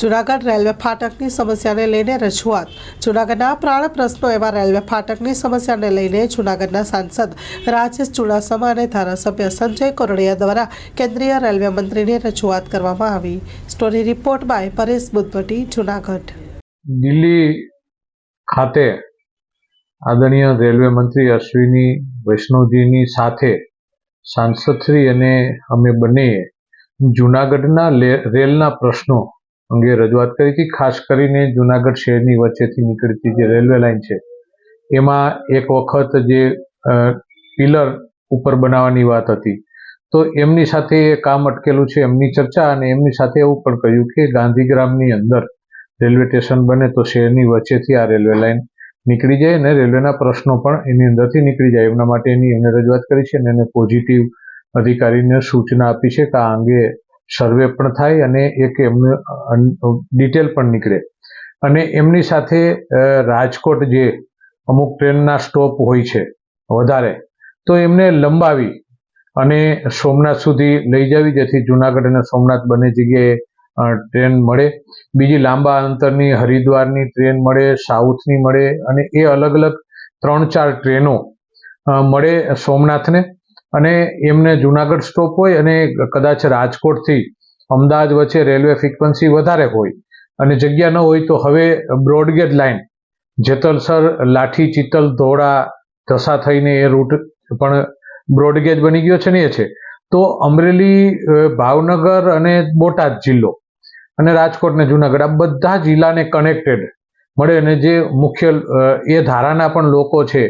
Junagadh railway ફાટકની સમસ્યાને લઈને રજૂઆત. જૂનાગઢના પ્રાણ પ્રશ્નો એવા રેલવે ફાટકની સમસ્યાને લઈને જૂનાગઢના સાંસદ રાજેશ ચુડાસમા અને ધારાસભ્ય સંજય કોરડિયા દ્વારા કેન્દ્રીય રેલવે મંત્રીને રજૂઆત કરવામાં આવી. Story report by Paresh Buddhavati, Junagadh. Delhi ખાતે આદરણીય રેલવે મંત્રી અશ્વિની વૈષ્ણવજીની સાથે સાંસદશ્રી અને અમે બંનેએ જૂનાગઢના રેલના પ્રશ્નો અંગે રજૂઆત કરી હતી. ખાસ કરીને જુનાગઢ શહેરની વચ્ચેથી નીકળતી જે રેલવે લાઇન છે, એમાં એક વખત જે પિલર ઉપર બનાવવાની વાત હતી. તો એમની સાથે કામ અટકેલું છે એમની ચર્ચા અને એમની સાથે એવું પણ કહ્યું કે ગાંધીગ્રામની અંદર રેલવે સ્ટેશન બને તો શહેરની વચ્ચેથી આ રેલવે લાઇન નીકળી જાય અને રેલવેના પ્રશ્નો પણ એની અંદરથી નીકળી જાય. એમના માટેની એમને રજૂઆત કરી છે અને એને પોઝિટિવ અધિકારીને સૂચના આપી છે કે આ અંગે સર્વે પણ થાય અને એક એમનું ડિટેલ પણ નીકળે. અને એમની સાથે રાજકોટ જે અમુક ટ્રેનના સ્ટોપ હોય છે, વધારે, તો એમને લંબાવી અને સોમનાથ સુધી લઈ જવી, જેથી જુનાગઢ અને સોમનાથ બંને જગ્યાએ ટ્રેન મળે. બીજી લાંબા અંતરની હરિદ્વારની ટ્રેન મળે, સાઉથની મળે અને એ અલગ અલગ ત્રણ ચાર ટ્રેનો મળે સોમનાથને. અને એમને જુનાગઢ સ્ટોપ હોય અને કદાચ રાજકોટથી અમદાવાદ વચ્ચે રેલવે ફ્રિકવન્સી વધારે હોય અને જગ્યા ન હોય તો હવે broad gauge line Jetalsar Lathi, Chital, Dhola, Dhasa થઈને એ રૂટ પણ બ્રોડગેજ બની ગયો છે ને એ છે. તો અમરેલી ભાવનગર અને બોટાદ જિલ્લો અને રાજકોટ ને જુનાગઢ, આ બધા જિલ્લાને કનેક્ટેડ મળે અને જે મુખ્ય એ ધારાના પણ લોકો છે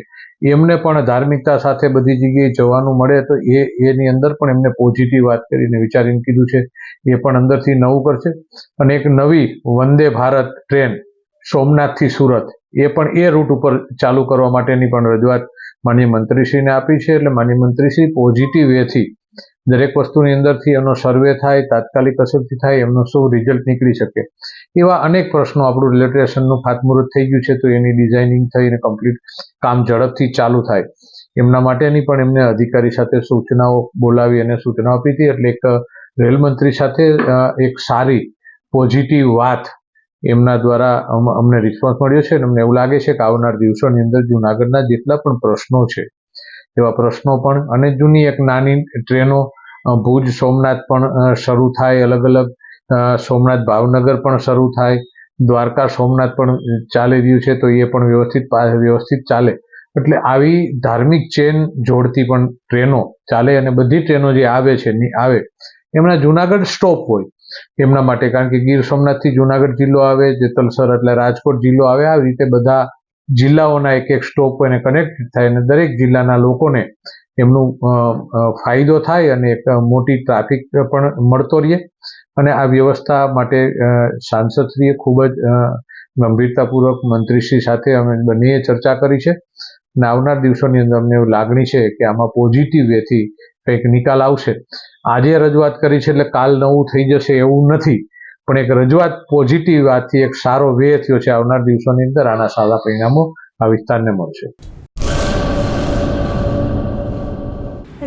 એમને પણ ધાર્મિકતા સાથે બધી જગ્યાએ જવાનું મળે તો એ, એની અંદર પણ એમને પોઝિટિવ વાત કરીને વિચારીને કીધું છે. એ પણ અંદરથી નવું કરશે. અને એક નવી વંદે ભારત ટ્રેન સોમનાથથી સુરત, એ પણ એ રૂટ ઉપર ચાલુ કરવા માટેની પણ રજૂઆત માનીય મંત્રીશ્રીને આપી છે. એટલે માનીય મંત્રીશ્રી પોઝિટિવ વેથી દરેક વસ્તુની અંદરથી એનો સર્વે થાય, તાત્કાલિક અસરથી થાય, એમનો શું રિઝલ્ટ નીકળી શકે? એવા અનેક પ્રશ્નો આપણું રેલવે સ્ટેશનનું ખાતમુહૂર્ત થઈ ગયું છે, તો એની ડિઝાઇનિંગ થઈને કમ્પ્લીટ કામ ઝડપથી ચાલુ થાય. એમના માટેની પણ એમને અધિકારી સાથે સૂચનાઓ બોલાવી અને સૂચનાઓ આપી હતી. એટલે એક રેલ મંત્રી સાથે એક સારી પોઝિટિવ વાત એમના દ્વારા અમને રિસ્પોન્સ મળ્યો છે અને અમને એવું લાગે છે કે આવનાર દિવસોની અંદર જૂનાગઢના જેટલા પણ પ્રશ્નો છે, એવા પ્રશ્નો પણ અને જૂની એક નાની ટ્રેનો ભુજ સોમનાથ પણ શરૂ થાય, અલગ અલગ સોમનાથ ભાવનગર પણ શરૂ થાય, દ્વારકા સોમનાથ પણ ચાલી રહ્યું છે, તો એ પણ વ્યવસ્થિત વ્યવસ્થિત ચાલે. એટલે આવી ધાર્મિક ચેન જોડતી પણ ટ્રેનો ચાલે અને બધી ટ્રેનો જે આવે છે આવે, એમના જુનાગઢ સ્ટોપ હોય. એમના માટે કારણ કે ગીર સોમનાથથી જુનાગઢ જિલ્લો આવે જેતલસર એટલે રાજકોટ જિલ્લો આવે, આવી રીતે બધા જિલ્લાઓના એક એક સ્ટોપ એને કનેક્ટ થાય અને દરેક જિલ્લાના લોકોને એમનું ફાયદો થાય અને એક મોટી ટ્રાફિક પણ મળતો રહે. અને આ વ્યવસ્થા માટે સાંસદશ્રીએ ખૂબ જ ગંભીરતાપૂર્વક મંત્રીશ્રી સાથે અમે બંનેએ ચર્ચા કરી છે. અને આવનાર દિવસોની અંદર અમને એવું લાગણી છે કે આમાં પોઝિટિવ વેથી કંઈક નિકાલ આવશે. આજે રજૂઆત કરી છે એટલે કાલ નવું થઈ જશે એવું નથી. પણ એક રજૂઆત પોઝિટિવ વાતથી એક સારો વે થયો છે આવનાર દિવસોની અંદર. આના સારા પરિણામો આ વિસ્તારને મળશે.